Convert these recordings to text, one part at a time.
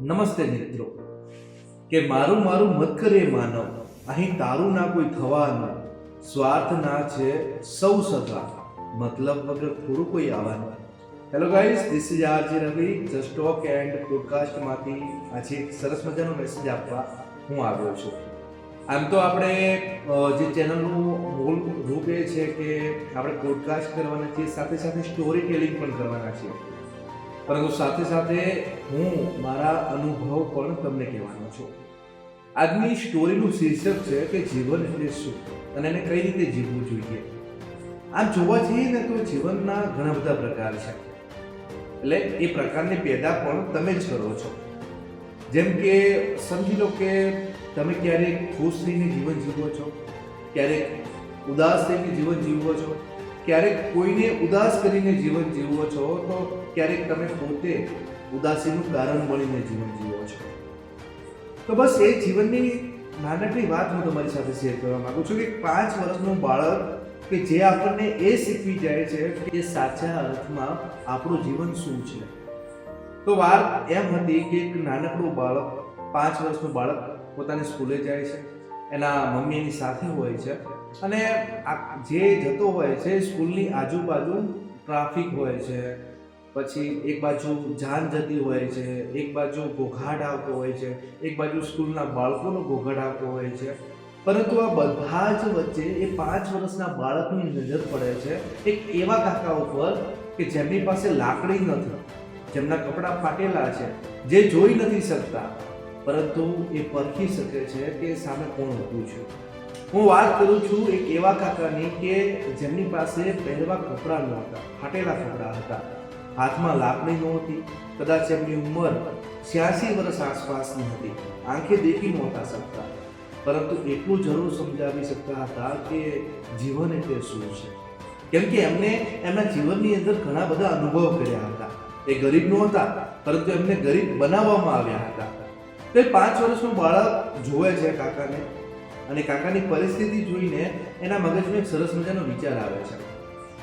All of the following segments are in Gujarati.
નમસ્તે મિત્રો. કે મારું મારું મત કરે માનવ, અહીં તારું ના કોઈ થવાનું સ્વાર્થ ના છે, સૌ સગા, મતલબ વગર થોડું કોઈ આવવાનું hello guys this is RJ Ravi just talk and પોડકાસ્ટમાંથી આજે એક સરસ મજાનો મેસેજ આપવા હું આવ્યો છું. આમ તો આપણે જે ચેનલનું મૂળ રૂપ એ છે કે આપણે પોડકાસ્ટ કરવાના છીએ, સાથે સાથે સ્ટોરી ટેલિંગ પણ કરવાના છીએ. પરંતુ સાથે સાથે હું મારા અનુભવ પણ તમને કહેવાનો છું. આજની સ્ટોરીનું શીર્ષક છે કે જીવન એટલે શું? અને એને કઈ રીતે જીવવું જોઈએ? આમ જોવા જઈએ ને તો જીવનના ઘણા બધા પ્રકાર છે. એટલે એ પ્રકારની પેદા પણ તમે જ કરો છો. જેમ કે સમજી લો કે તમે ક્યારેક ખુશ થઈને જીવન જીવો છો, ક્યારેક ઉદાસ થઈને જીવન જીવો છો ક્યારેક કોઈને ઉદાસ કરીને જીવન જીવો છો, તો ક્યારેક તમે પોતે ઉદાસીનું કારણ બનીને જીવન જીવો છો. તો બસ એ જીવનની નાનકડી વાત હું તમારી સાથે શેર કરવા માંગુ છું કે પાંચ વર્ષનું બાળક કે જે આપણને એ શીખવી જાય છે કે સાચા અર્થમાં આપણું જીવન શું છે. તો વાત એમ હતી કે એક નાનકડું બાળક, પાંચ વર્ષનું બાળક પોતાની સ્કૂલે જાય છે. એના મમ્મીની સાથે હોય છે. અને જે જતો હોય છે સ્કૂલની આજુબાજુ ટ્રાફિક હોય છે, પછી એક બાજુ જાન જતી હોય છે, એક બાજુ ઘોઘાટ આવતો હોય છે, એક બાજુ સ્કૂલના બાળકોનો ઘોઘાટ આવતો હોય છે. પરંતુ આ બધા જ વચ્ચે એ પાંચ વર્ષના બાળકની નજર પડે છે એક એવા કાકા ઉપર કે જેમની પાસે લાકડી નથી, જેમના કપડાં ફાટેલા છે, જે જોઈ નથી શકતા, પરંતુ એ પરખી શકે છે કે સામે કોણ ઊભું છે. હું વાત કરું છું એક એવા કાકાની કે જેમની પાસે પહેરવા કપડાં નહોતા, ફાટેલા કપડાં હતા. હાથમાં લાકડી નહોતી કદાચ એમની ઉંમર છ્યાસી વર્ષ આસપાસની હતી. આંખે દેખી નહોતા શકતા. પરંતુ એટલું જરૂર સમજાવી શકતા હતા કે જીવન એટલે શું છે. કેમ કે એમને એમના જીવનની અંદર ઘણા બધા અનુભવ કર્યા હતા. એ ગરીબ નહોતા, પરંતુ એમને ગરીબ બનાવવામાં આવ્યા હતા. તે પાંચ વર્ષનું બાળક જોવે છે કાકાને. અને કાકાની પરિસ્થિતિ જોઈને એના મગજમાં એક સરસ મજાનો વિચાર આવે છે.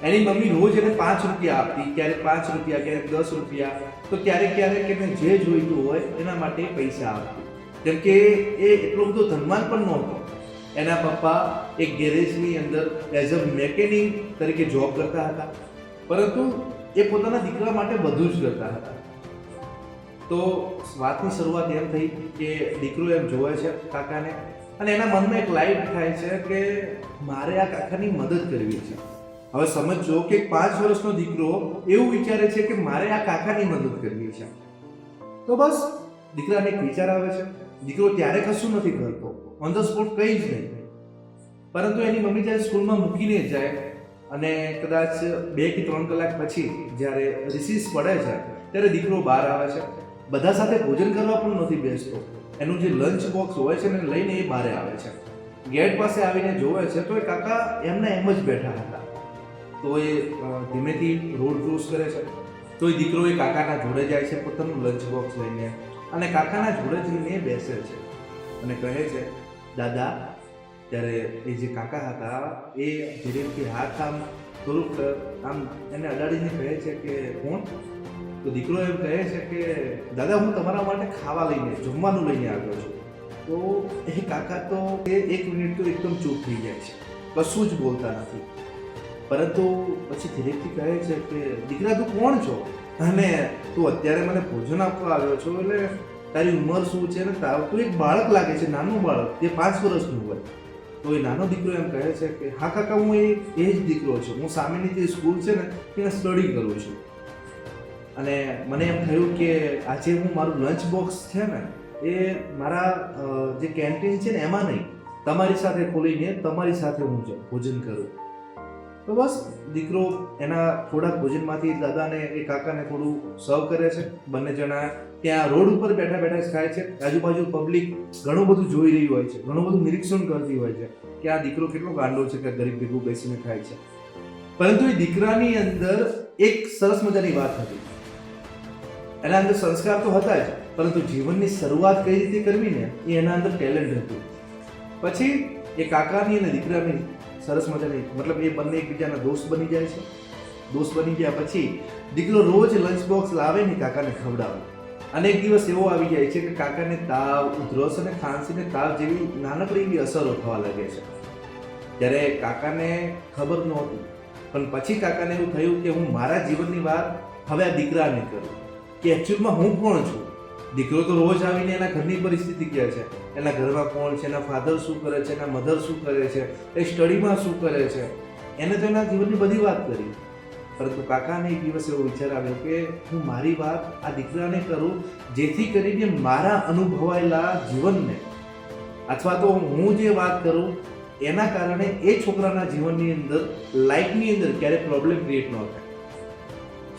એની મમ્મી રોજ એને પાંચ રૂપિયા આપતી, ક્યારેક પાંચ રૂપિયા, ક્યારેક દસ રૂપિયા. તો ક્યારેક ક્યારેક એને જે જોઈતું હોય એના માટે પૈસા આપતી. કેમ કે એ એટલો બધો ધનવાન પણ નહોતો. એના પપ્પા એક ગેરેજની અંદર એઝ અ મેકેનિક તરીકે જોબ કરતા હતા. પરંતુ એ પોતાના દીકરા માટે બધું જ કરતા હતા. તો વાતની શરૂઆત એમ થઈ કે દીકરો એમ જોવે છે કાકાને. અને એના મનમાં એક લાઈટ થાય છે કે મારે આ કાકાની મદદ કરવી છે. હવે સમજો કે પાંચ વર્ષનો દીકરો એવું વિચારે છે કે મારે આ કાકાની મદદ કરવી છે. તો બસ, દીકરાને એક વિચાર આવે છે. દીકરો ત્યારે કશું નથી કરતો. ઓન ધ સ્પોટ કંઈ જ નહીં. પરંતુ એની મમ્મી જ્યારે સ્કૂલમાં મૂકીને જાય અને કદાચ બે કે ત્રણ કલાક પછી જ્યારે રિસીસ પડે છે, ત્યારે દીકરો બહાર આવે છે. બધા સાથે ભોજન કરવા પણ નથી બેસતો. એનું જે લંચ બોક્સ હોય છે ને લઈને એ બહાર આવે છે. ગેટ પાસે આવીને જોવે છે તો એ કાકા એમને એમ જ બેઠા હતા. તો એ ધીમેથી રોડ ક્રોસ કરે છે. તો એ દીકરો એ કાકાના જોડે જાય છે પોતાનું લંચ બોક્સ લઈને અને કાકાના જોડે જઈને બેસે છે. અને કહે છે, દાદા, ત્યારે એ જે કાકા હતા એ ધીરેથી હાથ આમ થોડુંક, આમ, એને અડાડીને કહે છે કે, કોણ? તો દીકરો એમ કહે છે કે, દાદા, હું તમારા માટે ખાવા લઈને, જમવાનું લઈને આવ્યો છું. તો એ કાકા તો એ એક મિનિટ તો એકદમ ચૂપ થઈ જાય છે. કશું જ બોલતા નથી. પરંતુ પછી ધીરેથી કહે છે કે, દીકરા, તું કોણ છો? અને તું અત્યારે મને ભોજન આપવા આવ્યો છો, એટલે તારી ઉંમર શું છે? ને તારું તું એક બાળક લાગે છે, નાનું બાળક, જે પાંચ વર્ષનું હોય. તો એ નાનો દીકરો એમ કહે છે કે, હા કાકા, હું એ એ જ દીકરો છું. હું સામેની જે સ્કૂલ છે ને ત્યાં સ્ટડી કરું છું. અને મને એમ થયું કે આજે હું મારું લંચ બોક્સ છે ને, એ મારા જે કેન્ટીન છે ને, એમાં નહીં. તમારી સાથે ખોલીને તમારી સાથે હું ભોજન કરું. તો બસ, દીકરો એના થોડાક ભોજનમાંથી દાદાને એ કાકાને થોડું સર્વ કરે છે. બંને જણા ત્યાં રોડ ઉપર બેઠા બેઠા જ ખાય છે. આજુબાજુ પબ્લિક ઘણું બધું જોઈ રહી હોય છે. ઘણું બધું નિરીક્ષણ કરતી હોય છે કે આ દીકરો કેટલો ગાંડો છે કે ગરીબ ભેગું બેસીને ખાય છે. પરંતુ એ દીકરાની અંદર એક સરસ મજાની વાત હતી. એના અંદર સંસ્કાર તો હતા જ, પરંતુ જીવનની શરૂઆત કઈ રીતે કરવી ને, એ એના અંદર ટેલેન્ટ હતું. પછી એ કાકાની અને દીકરાની સરસ મજાની, મતલબ એ બંને એકબીજાના દોસ્ત બની જાય છે. દોસ્ત બની ગયા પછી દીકરો રોજ લંચ બોક્સ લાવે ને કાકાને ખવડાવે અને એક દિવસ એવો આવી જાય છે કે કાકાને તાવ, ઉધરસ અને ખાંસી ને તાવ જેવી નાનકડી એવી અસરો થવા લાગે છે. ત્યારે કાકાને ખબર નહોતી. પણ પછી કાકાને એવું થયું કે હું મારા જીવનની વાત હવે આ દીકરાને કરું. કે એકચ્યુઅલમાં હું કોણ છું? દીકરો તો રોજ આવીને એના ઘરની પરિસ્થિતિ કહે છે. એના ઘરમાં કોણ છે? એના ફાધર શું કરે છે? એના મધર શું કરે છે? એ સ્ટડીમાં શું કરે છે? એને તો એના જીવનની બધી વાત કરી. પરંતુ કાકાને એક દિવસ એવો વિચાર આવ્યો કે હું મારી વાત આ દીકરાને કરું, જેથી કરીને મારા અનુભવાયેલા જીવનને, અથવા તો હું જે વાત કરું, એના કારણે એ છોકરાના જીવનની અંદર લાઈફની અંદર ક્યારેક પ્રોબ્લેમ ક્રિએટ ન થાય.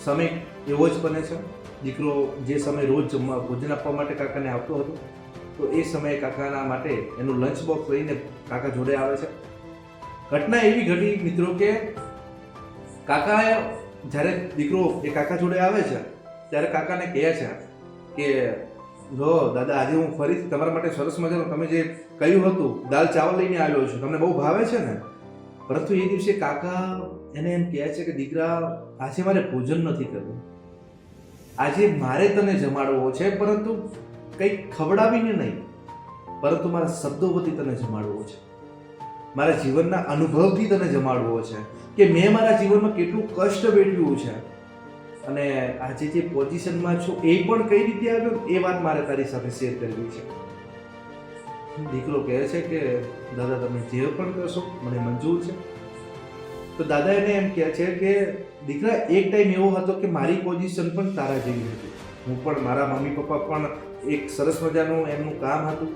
સમય એવો જ બને છે. દીકરો જે સમય રોજ જમવા ભોજન આપવા માટે કાકાને આવતો હતો, તો એ સમયે કાકાના માટે એનું લંચ બોક્સ લઈને કાકા જોડે આવે છે. ઘટના એવી ઘટી મિત્રો કે કાકા જ્યારે દીકરો એ કાકા જોડે આવે છે, ત્યારે કાકાને કહે છે કે, જો દાદા, આજે હું ફરીથી તમારા માટે સરસ મજાનું તમે જે કહ્યું હતું, દાલ ચાવલ લઈને આવ્યો છું, તમને બહુ ભાવે છે ને? પરંતુ એ દિવસે કાકા એને એમ કહે છે કે, દીકરા, આજે મારે ભોજન નથી કરવું. આજે મારે તને જમાડવો છે, પરંતુ કંઈક ખવડાવીને નહીં. પરંતુ મારા શબ્દો વતી તને જમાડવો છે. મારા જીવનના અનુભવથી તને જમાડવો છે કે મેં મારા જીવનમાં કેટલું કષ્ટ વેઠ્યું છે. અને આજે જે પોઝિશનમાં છું, એ પણ કઈ રીતે આવ્યો, એ વાત મારે તારી સાથે શેર કરવી છે. દીકરો કહે છે કે, દાદા, તમે જે પણ કરશો, મને મંજૂર છે. તો દાદા એને એમ કહે છે કે દીકરા, એક ટાઈમ એવો હતો કે મારી પોઝિશન પણ તારા જેવી હતી. હું પણ, મારા મમ્મી પપ્પા પણ એક સરસ મજાનું એમનું કામ હતું.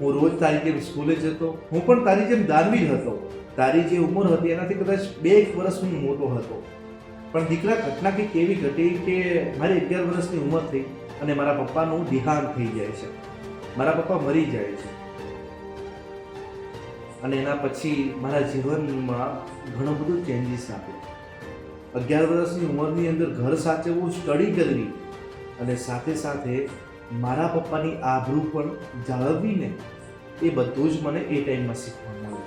હું રોજ તારી જેમ સ્કૂલે જતો. હું પણ તારી જેમ દાનવી હતો. તારી જે ઉંમર હતી એનાથી કદાચ બે એક વર્ષ હું મોટો હતો. પણ દીકરા, ઘટના કંઈક એવી ઘટી કે મારી અગિયાર વર્ષની ઉંમર થઈ અને મારા પપ્પાનું દેહાંત થઈ જાય છે. મારા પપ્પા મરી જાય છે. અને એના પછી મારા જીવનમાં ઘણું બધું ચેન્જીસ આવ્યો. અગિયાર વર્ષની ઉંમરની અંદર ઘર સાચવવું સ્ટડી કરવી અને સાથે સાથે મારા પપ્પાની આબરૂ પણ જાળવવીને એ બધું જ મને એ ટાઈમમાં શીખવા મળ્યું.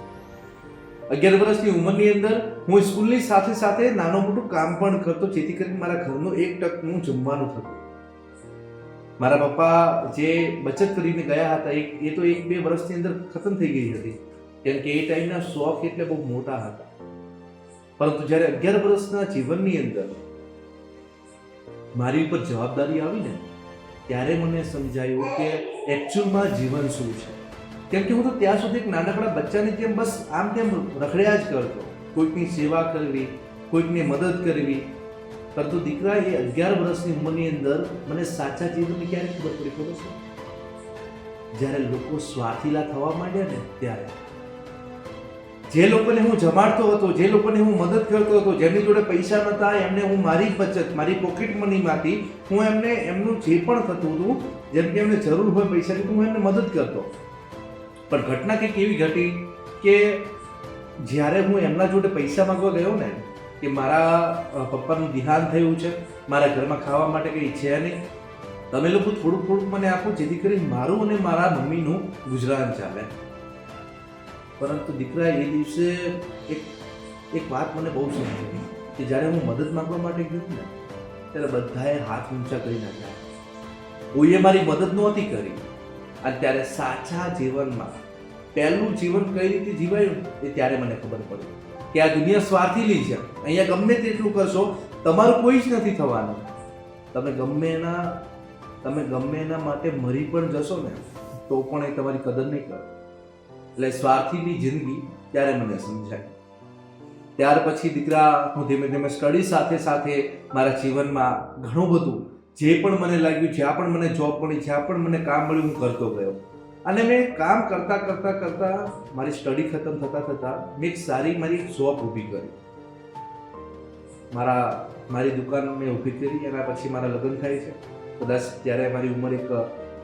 અગિયાર વર્ષની ઉંમરની અંદર હું સ્કૂલની સાથે સાથે નાનું મોટું કામ પણ કરતો, જેથી કરીને મારા ઘરનું એક ટકનું જમવાનું થતું. મારા પપ્પા જે બચત કરીને ગયા હતા, એક એ તો એક બે વર્ષની અંદર ખતમ થઈ ગઈ હતી, કેમ કે એ ટાઈમના શોખ એટલે બહુ મોટા હતા. પરંતુ જ્યારે અગિયાર વર્ષના જીવનની અંદર મારી ઉપર જવાબદારી આવી ને ત્યારે મને સમજાયું કે એકચ્યુઅલમાં જીવન શું છે. કેમ કે હું તો ત્યાં સુધી એક નાનકડા બચ્ચાની જેમ બસ આમ તેમ રખડ્યા જ કરતો. કોઈકની સેવા કરવી, કોઈકની મદદ કરવી. પરંતુ દીકરા એ અગિયાર વર્ષની ઉંમરની અંદર મને સાચા જીવનની ક્યારે ખબર પડી ખબર છે? જ્યારે લોકો સ્વાર્થીલા થવા માંડ્યા ને ત્યારે જે લોકોને હું જમાડતો હતો, જે લોકોને હું મદદ કરતો હતો, જેમની જોડે પૈસા નહોતા, એમને હું મારી બચત, મારી પોકેટ મનીમાંથી હું એમને, એમનું જે પણ થતું હતું, જેમ કે એમને જરૂર હોય પૈસાની, તો હું એમને મદદ કરતો. પણ ઘટના કંઈક એવી ઘટી કે જ્યારે હું એમના જોડે પૈસા માંગવા ગયો ને, કે મારા પપ્પાનું દિહાન થયું છે, મારા ઘરમાં ખાવા માટે કંઈ છે નહીં, તમે લોકો થોડુંક થોડુંક મને આપો, જેથી કરી મારું અને મારા મમ્મીનું ગુજરાન ચાલે. પરંતુ દીકરા એ દિવસે એક એક વાત મને બહુ સમજી કે જ્યારે હું મદદ માંગવા માટે ગયો ને, ત્યારે બધાએ હાથ ઊંચા કરી નાખ્યા. કોઈએ મારી મદદ નહોતી કરી. અને ત્યારે સાચા જીવનમાં પહેલું જીવન કઈ રીતે જીવાયું એ ત્યારે મને ખબર પડી કે આ દુનિયા સ્વાર્થીલી છે. અહીંયા ગમે તેટલું કરશો, તમારું કોઈ જ નથી થવાનું. તમે ગમે એના, તમે ગમે એના માટે મરી પણ જશો ને, તો પણ એ તમારી કદર નહીં કરે. એટલે સ્વાર્થીની જિંદગી ત્યારે મને સમજાય. ત્યાર પછી દીકરા, હું ધીમે ધીમે સ્ટડી સાથે સાથે મારા જીવનમાં ઘણું બધું, જે પણ મને લાગ્યું, જ્યાં પણ મને જોબ મળી, જ્યાં પણ મને કામ મળ્યું, હું કરતો ગયો. અને મેં કામ કરતા કરતાં કરતાં મારી સ્ટડી ખતમ થતાં થતાં મેં એક સારી મારી શોપ ઊભી કરી. મારા, મારી દુકાન મેં ઊભી કરી એના પછી મારા લગ્ન થાય છે. કદાચ ત્યારે મારી ઉંમર એક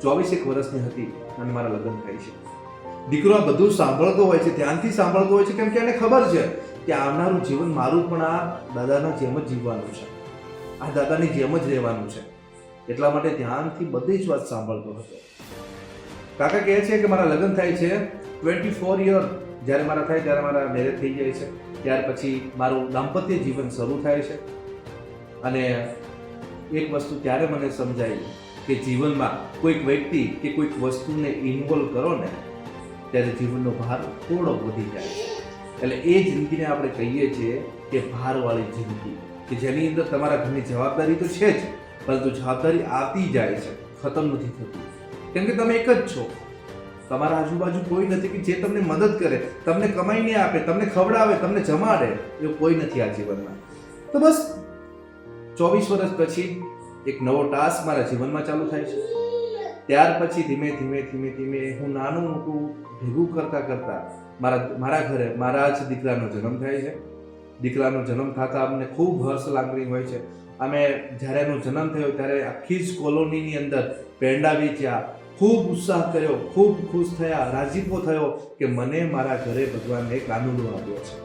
ચોવીસ એક વર્ષની હતી અને મારા લગ્ન થાય છે. દીકરો આ બધું સાંભળતો હોય છે, ધ્યાનથી સાંભળતો હોય છે, કેમ કે એને ખબર છે કે આવનારું જીવન મારું પણ આ દાદાના જેમ જ જીવવાનું છે. આ દાદાની જેમ જ રહેવાનું છે. એટલા માટે ધ્યાનથી બધી જ વાત સાંભળતો હતો. કાકા કહે છે કે મારા લગ્ન થાય છે ટ્વેન્ટી ફોર યર જ્યારે મારા થાય ત્યારે મારા મેરેજ થઈ જાય છે. ત્યાર પછી મારું દાંપત્ય જીવન શરૂ થાય છે. અને એક વસ્તુ ત્યારે મને સમજાઈ કે કે જીવનમાં કોઈક વ્યક્તિ કે કોઈક વસ્તુને ઇન્વોલ્વ કરો ને ત્યારે જીવનનો ભાર થોડો વધી જાય છે. એટલે એ જિંદગીને આપણે કહીએ છીએ કે ભારવાળી જિંદગી, કે જેની અંદર તમારા ઘરની જવાબદારી તો છે જ, પરંતુ જવાબદારી આવતી જાય છે, ખતમ નથી થતી. કેમ કે તમે એક જ છો. તમારા આજુબાજુ કોઈ નથી કે જે તમને મદદ કરે, તમને કમાઈને આપે, તમને ખવડાવે, તમને જમાડે, એવું કોઈ નથી આ જીવનમાં. તો બસ, ચોવીસ વર્ષ પછી એક નવો ટાસ્ક મારા જીવનમાં ચાલુ થાય છે. ત્યાર પછી ધીમે ધીમે ધીમે ધીમે હું નાનું મોટું ભેગું કરતાં કરતાં મારા મારા ઘરે મારા જ દીકરાનો જન્મ થાય છે. દીકરાનો જન્મ થતાં અમને ખૂબ હર્ષ લાગણી હોય છે. અમે જ્યારે એનો જન્મ થયો ત્યારે આખી જ કોલોનીની અંદર પેંડા વેચ્યા, ખૂબ ઉત્સાહ કર્યો, ખૂબ ખુશ થયા, રાજીપો થયો કે મને મારા ઘરે ભગવાને એક આનંદો આપ્યો છે.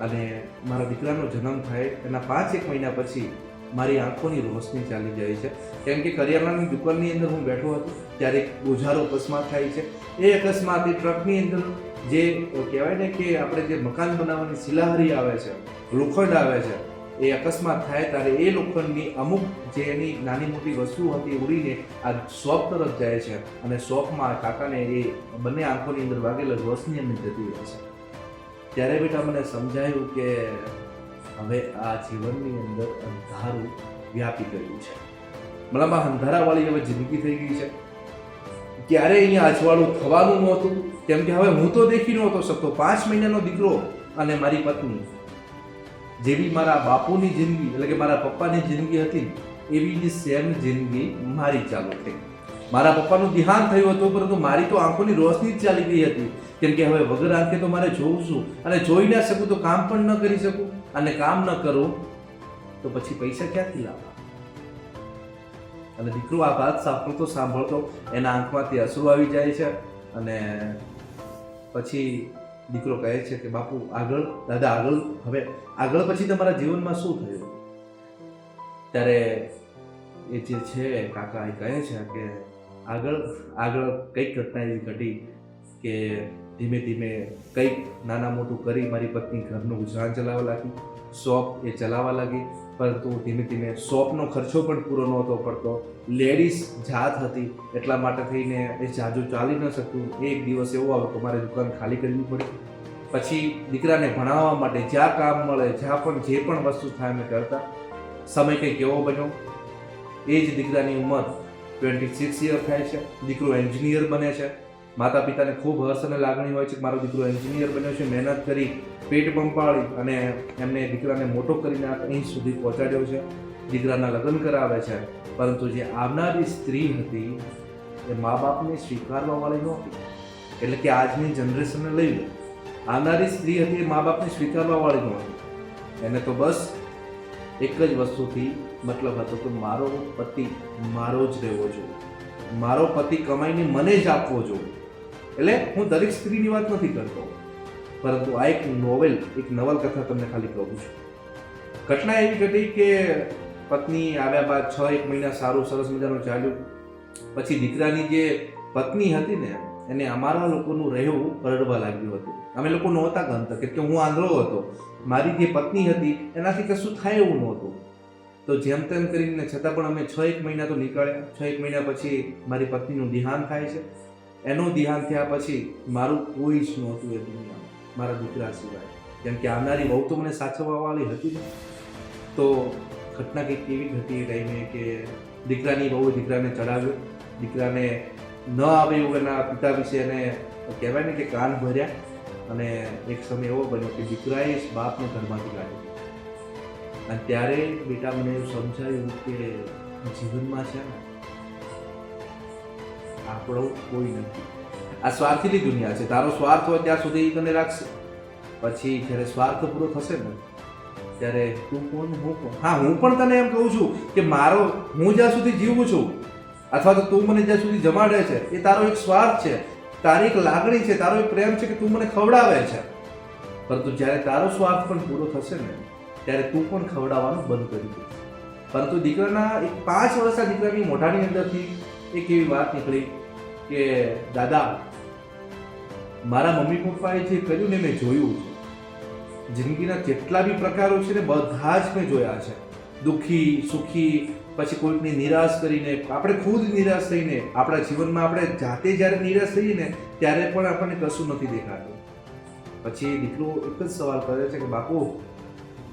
અને મારા દીકરાનો જન્મ થાય એના પાંચ એક મહિના પછી મારી આંખોની રોશની ચાલી જાય છે. કેમ કે કરિયાણાની દુકાનની અંદર હું બેઠો હતો, ત્યારે એક ગોઝારો અકસ્માત થાય છે. એ અકસ્માત એ ટ્રકની અંદર જે કહેવાય ને કે આપણે જે મકાન બનાવવાની શિલાહારી આવે છે, લોખંડ આવે છે, એ અકસ્માત થાય ત્યારે એ લોખંડની અમુક જે એની નાની મોટી વસ્તુ હતી ઉડીને આ શોપ તરફ જાય છે અને શોપમાં કાકાને એ બંને આંખોની અંદર વાગેલા રોશની અંદર જતી રહે છે. ત્યારે બેટા મને સમજાયું કે હવે આ જીવનની અંદર અંધારું વ્યાપી ગયું છે. મતલબ આ અંધારાવાળી હવે જિંદગી થઈ ગઈ છે. ક્યારે અહીંયા અજવાળું થવાનું નહોતું કેમ કે હવે હું તો દેખી નહોતો શકતો. પાંચ મહિનાનો દીકરો અને મારી પત્ની. જેવી મારા બાપુની જિંદગી, એટલે કે મારા પપ્પાની જિંદગી હતી એવી સેમ જિંદગી મારી ચાલુ થઈ. મારા પપ્પાનું દેહાંત થયું હતું, પરંતુ મારી તો આંખોની રોશની જ ચાલી ગઈ હતી. કેમ કે હવે વગર આંખે તો મારે જોઉં છું અને જોઈ ના શકું તો કામ પણ ન કરી શકું. અને કામ ન કરો, તો પછી પૈસા ક્યાંથી લાવવા? અને દીકરો આ વાત સાંભળતો સાંભળતો એના આંખમાંથી અશ્રુ આવી જાય છે અને પછી દીકરો કહે છે કે, બાપુ, આગળ, દાદા, આગળ, હવે, આગળ પછી તમારા જીવનમાં શું થયું? ત્યારે એ જે છે, કાકા એ કહે છે કે, આગળ આગળ કઈ ઘટના એવી ઘટી કે ધીમે ધીમે કંઈક નાના મોટું કરી મારી પત્ની ઘરનું ગુજરાન ચલાવવા લાગી, શોપ એ ચલાવવા લાગી, પરંતુ ધીમે ધીમે શોપનો ખર્ચો પણ પૂરો નહોતો પડતો. લેડીઝ જાત હતી, એટલા માટે થઈને એ જાજુ ચાલી ન શકતું એક દિવસ એવો આવ્યો કે મારે દુકાન ખાલી કરવી પડી. પછી દીકરાને ભણાવવા માટે જ્યાં કામ મળે, જ્યાં પણ જે પણ વસ્તુ થાય અમે કરતા. સમય કંઈક એવો બન્યો. એ જ દીકરાની ઉંમર ટ્વેન્ટી સિક્સ યર થાય છે. દીકરો એન્જિનિયર બને છે. માતા પિતાને ખૂબ હર્ષ અને લાગણી હોય છે કે મારો દીકરો એન્જિનિયર બન્યો છે, મહેનત કરી, પેટ પંપાળી અને એમને દીકરાને મોટો કરીને અહીં સુધી પહોંચાડ્યો છે. દીકરાના લગ્ન કરાવે છે, પરંતુ જે આવનારી સ્ત્રી હતી, એ મા બાપને સ્વીકારવા વાળી નહોતી એટલે કે આજની જનરેશનને લઈ લો. આવનારી સ્ત્રી હતી, એ મા બાપને સ્વીકારવા વાળી નહોતી એને તો બસ એક જ વસ્તુથી મતલબ હતો કે મારો પતિ મારો જ રહેવો જોઈએ. મારો પતિ કમાઈને મને જ આપવો જોઈએ. એટલે હું દરેક સ્ત્રીની વાત નથી કરતો, પરંતુ આ એક નોવેલ, એક નવલકથા તમને ખાલી કહું છું. ઘટના એવી ઘટી કે પત્ની આવ્યા બાદ છ એક મહિના સારું, સરસ મજાનું ચાલ્યું. પછી દીકરાની જે પત્ની હતી ને, એને અમારા લોકોનું રહેવું પરડવા લાગ્યું હતું. અમે લોકો નહોતા ગમતા કે હું આંધળો હતો. મારી જે પત્ની હતી, એનાથી કશું થાય એવું નહોતું. તો જેમ તેમ કરીને છતાં પણ અમે છ એક મહિના તો નીકળ્યા. છ એક મહિના પછી મારી પત્નીનું દેહાંત થાય છે. એનું દેહાંત થયા પછી મારું કોઈ જ નહોતું એ દુનિયામાં, મારા દીકરા સિવાય. કેમ કે આવનારી વહુ તો મને સાચવવાવાળી હતી ને તો ઘટના કંઈક એવી ઘટી એ કે દીકરાની બહુ દીકરાને ચડાવ્યો દીકરાને ન આવે એવું એના પિતા વિશે એને કહેવાય ને કે કાન ભર્યા. અને એક સમય એવો બન્યો કે દીકરાએ બાપને ઘરમાંથી કાઢ્યો અને ત્યારે બેટા મને એવું સમજાયું કે જીવનમાં છે ને આપણો કોઈ નથી. આ સ્વાર્થીની દુનિયા છે. તારો સ્વાર્થ હોય ત્યાં સુધી તને રાખશે. પછી જ્યારે સ્વાર્થ પૂરો થશે ને, ત્યારે તું કોણ, હું કોણ? હા, હું પણ તને એમ કહું છું કે મારો, હું જ્યાં સુધી જીવું છું, અથવા તો તું મને જ્યાં સુધી જમાડે છે, એ તારો એક સ્વાર્થ છે. તારી એક લાગણી છે, તારો એક પ્રેમ છે કે તું મને ખવડાવે છે. પરંતુ જ્યારે તારો સ્વાર્થ પણ પૂરો થશે ને, ત્યારે તું પણ ખવડાવવાનું બંધ કરી દઈશ પરંતુ દીકરાના એક પાંચ વર્ષના દીકરાની મોઢાની અંદરથી એક એવી વાત નીકળી કે, દાદા, મારા મમ્મી પપ્પાએ જે કર્યું ને મેં જોયું છે, જિંદગીના જેટલા બી પ્રકારો છે ને બધા જ મેં જોયા છે. દુઃખી, સુખી, પછી કોઈકને નિરાશ કરીને, આપણે ખુદ નિરાશ થઈને, આપણા જીવનમાં આપણે જાતે જ્યારે નિરાશ થઈએ ને, ત્યારે પણ આપણને કશું નથી દેખાતું. પછી દીકરો એક જ સવાલ કરે છે કે, બાપુ,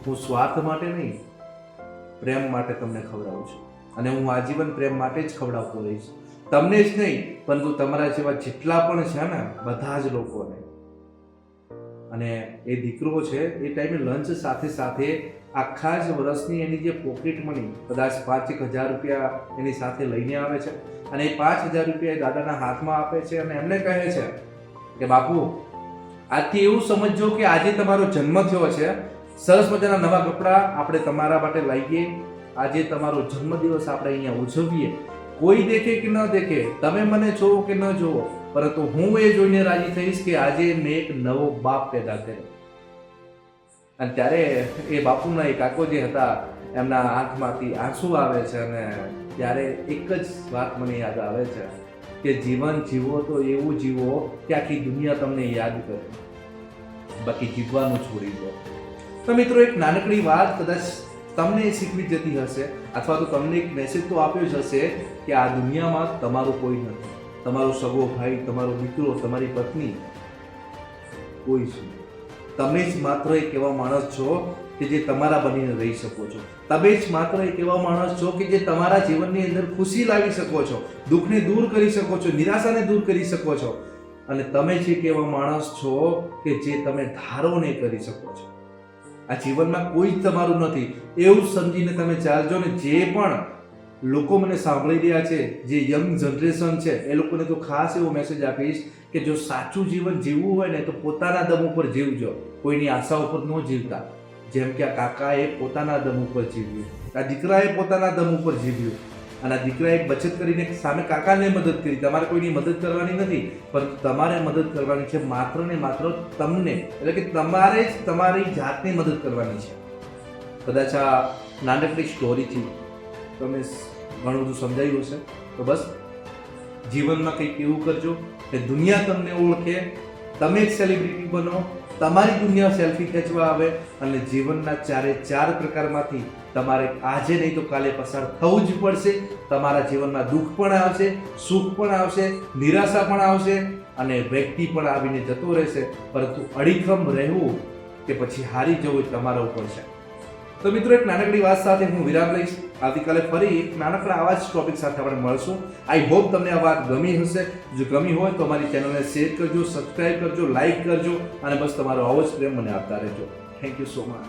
હું સ્વાર્થ માટે નહીં, પ્રેમ માટે તમને ખવડાવું છું. અને હું આજીવન પ્રેમ માટે જ ખવડાવતો રહીશ. તમને જ નહીં, પરંતુ તમારા જેવા જેટલા પણ છે ને, બધા જ લોકોને. અને એ દીકરો છે, એ ટાઈમે લંચ સાથે સાથે આખા જ વર્ષની એની જે પોકેટ મની કદાચ પાંચેક હજાર રૂપિયા એની સાથે લઈને આવે છે, અને એ પાંચ હજાર રૂપિયા એ દાદાના હાથમાં આપે છે અને એમને કહે છે કે, બાપુ, આજથી એવું સમજજો કે આજે તમારો જન્મ થયો છે. સરસ મજાના નવા કપડાં આપણે તમારા માટે લાવીએ. આજે તમારો જન્મદિવસ આપણે અહીંયા ઉજવીએ. કોઈ દેખે કે ન દેખે, તમે મને જોવો કે ન જોવો, પરંતુ હું એ જોઈને રાજી થઈશ કે આજે મેં એક નવો બાપ પેદા કર્યો. અને ત્યારે એ બાપુના એ કાકો જે હતા, એમના આંખમાંથી આંસુ આવે છે અને ત્યારે એક જ વાત મને યાદ આવે છે કે જીવન જીવો તો એવું જીવો કે આખી દુનિયા તમને યાદ કરે. બાકી જીવવાનું છોડી દો. તો મિત્રો, એક નાનકડી વાત કદાચ તમને શીખવી જતી હશે, અથવા તો તમને એક મેસેજ તો આપ્યો જ હશે કે આ દુનિયામાં તમારું કોઈ નથી. તમારો સગો ભાઈ, તમારો દીકરો તમારી પત્ની કોઈ છે તમે જ માત્ર એક એવા માણસ છો કે જે તમારા બનીને રહી શકો છો. તમે જ માત્ર એક એવા માણસ છો કે જે તમારા જીવનની અંદર ખુશી લાવી શકો છો, દુઃખને દૂર કરી શકો છો, નિરાશાને દૂર કરી શકો છો. અને તમે જ એક એવા માણસ છો કે જે તમે ધારો ને કરી શકો છો. આ જીવનમાં કોઈ જ તમારું નથી. એવું સમજીને તમે ચાલજો ને જે પણ લોકો મને સાંભળી રહ્યા છે, જે યંગ જનરેશન છે, એ લોકોને તો ખાસ એવો મેસેજ આપીશ કે જો સાચું જીવન જીવવું હોય ને તો પોતાના દમ ઉપર જીવજો. કોઈની આશા ઉપર ન જીવતા. જેમ કે આ કાકાએ પોતાના દમ ઉપર જીવ્યું. આ દીકરાએ પોતાના દમ ઉપર જીવ્યું. અને દીકરાએ બચત કરીને સામે કાકાને મદદ કરી. તમારે કોઈની મદદ કરવાની નથી પરંતુ તમારે મદદ કરવાની છે માત્ર ને માત્ર તમને. એટલે કે તમારે જ તમારી જાતને મદદ કરવાની છે. કદાચ આ નાનકડી સ્ટોરીથી તમે ઘણું બધું સમજાયું હશે. તો બસ, જીવનમાં કંઈક એવું કરજો કે દુનિયા તમને ઓળખે તમે જ સેલિબ્રિટી બનો, તમારી દુનિયા સેલ્ફી ખેંચવા આવે અને જીવનના ચારે ચાર પ્રકારમાંથી તમારે આજે નહીં તો કાલે પસાર થવું જ પડશે, તમારા જીવનમાં દુઃખ પણ આવશે, સુખ પણ આવશે, નિરાશા પણ આવશે અને વ્યક્તિ પણ આવીને જતો રહેશે, પરંતુ અડીખમ રહેવું કે પછી હારી જવું તમારા ઉપર છે. તો મિત્રો, એક નાનકડી વાત સાથે હું વિરામ લઈશ. આવતીકાલે ફરી એક નાનકડા આવા જ ટોપિક સાથે આપણે મળશું. આઈ હોપ તમને આ વાત ગમી હશે. જો ગમી હોય તો અમારી ચેનલને શેર કરજો સબસ્ક્રાઇબ કરજો લાઈક કરજો, અને બસ તમારો આવો જ પ્રેમ મને આપતા રહેજો. Thank you so much